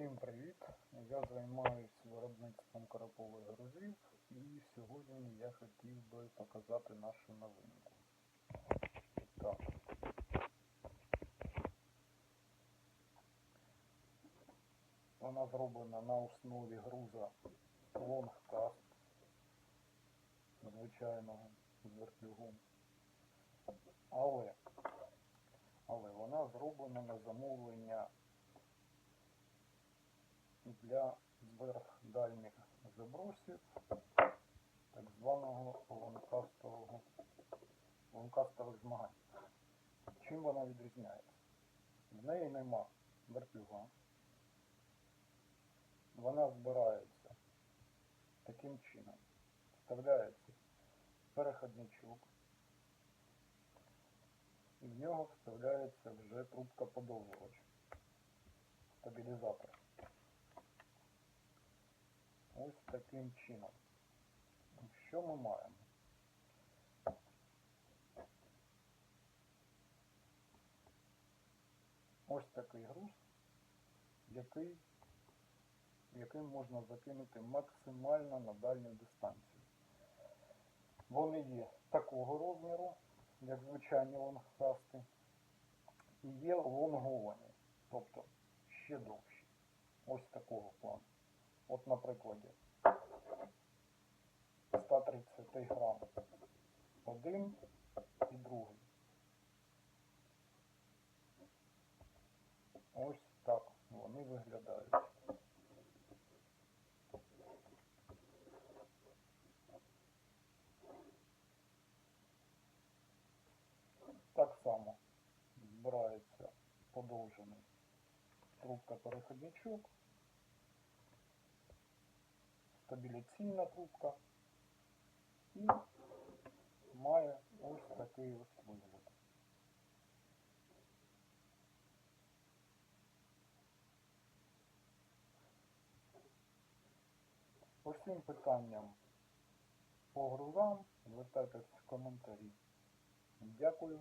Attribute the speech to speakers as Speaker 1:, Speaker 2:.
Speaker 1: Всім привіт! Я займаюся виробництвом карапових грузів і сьогодні я хотів би показати нашу новинку. Так. Вона зроблена на основі груза Longcast звичайного з вертлюгом. Але, але вона зроблена на замовлення для зверхдальних забросів так званого ланкастового ланкастових змагань. Чим вона відрізняється? В неї нема вертлюга. Вона збирається таким чином. Вставляється переходничок. І в нього вставляється вже трубка подовжувач. Стабілізатор. Ось таким чином. Що ми маємо? Ось такий груз, який, яким можна закинути максимально на дальню дистанцію. Вони є такого розміру, як звичайні лонгкасти, і є лонговані, тобто ще довші. Ось такого плану. На прикладі 130 грам один і другий. Ось так вони виглядають. Так само збирається подовжений трубка переходничок стабіляційна трубка і має ось такий ось вигляд. По всім питанням по грузам звертайтесь в коментарі. Дякую.